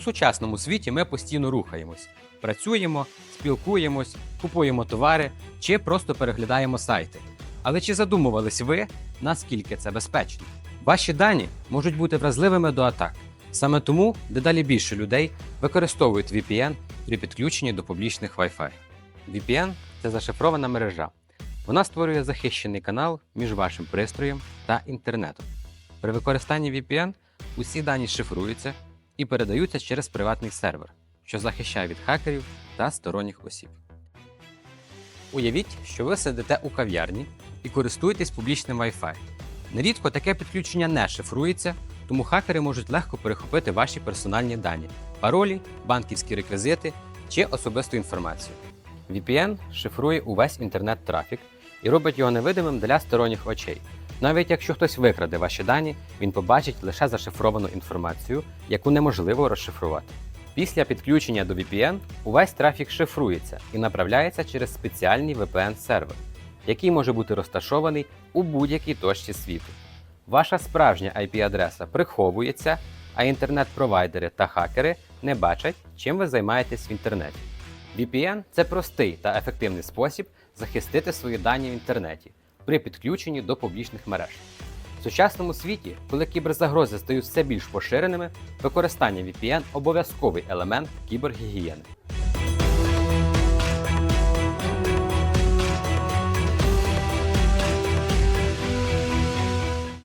сучасному світі ми постійно рухаємось, працюємо, спілкуємось, купуємо товари чи просто переглядаємо сайти. Але чи задумувались ви, наскільки це безпечно? Ваші дані можуть бути вразливими до атак. Саме тому дедалі більше людей використовують VPN при підключенні до публічних Wi-Fi. VPN це зашифрована мережа. Вона створює захищений канал між вашим пристроєм та інтернетом. При використанні VPN усі дані шифруються і передаються через приватний сервер, що захищає від хакерів та сторонніх осіб. Уявіть, що ви сидите у кав'ярні і користуєтесь публічним Wi-Fi. Нерідко таке підключення не шифрується, тому хакери можуть легко перехопити ваші персональні дані, паролі, банківські реквізити чи особисту інформацію. VPN шифрує увесь інтернет-трафік і робить його невидимим для сторонніх очей. Навіть якщо хтось викраде ваші дані, він побачить лише зашифровану інформацію, яку неможливо розшифрувати. Після підключення до VPN увесь трафік шифрується і направляється через спеціальний VPN-сервер, який може бути розташований у будь-якій точці світу. Ваша справжня IP-адреса приховується, а інтернет-провайдери та хакери не бачать, чим ви займаєтесь в інтернеті. VPN це простий та ефективний спосіб захистити свої дані в інтернеті при підключенні до публічних мереж. В сучасному світі, коли кіберзагрози стають все більш поширеними, використання VPN обов'язковий елемент кібергігієни.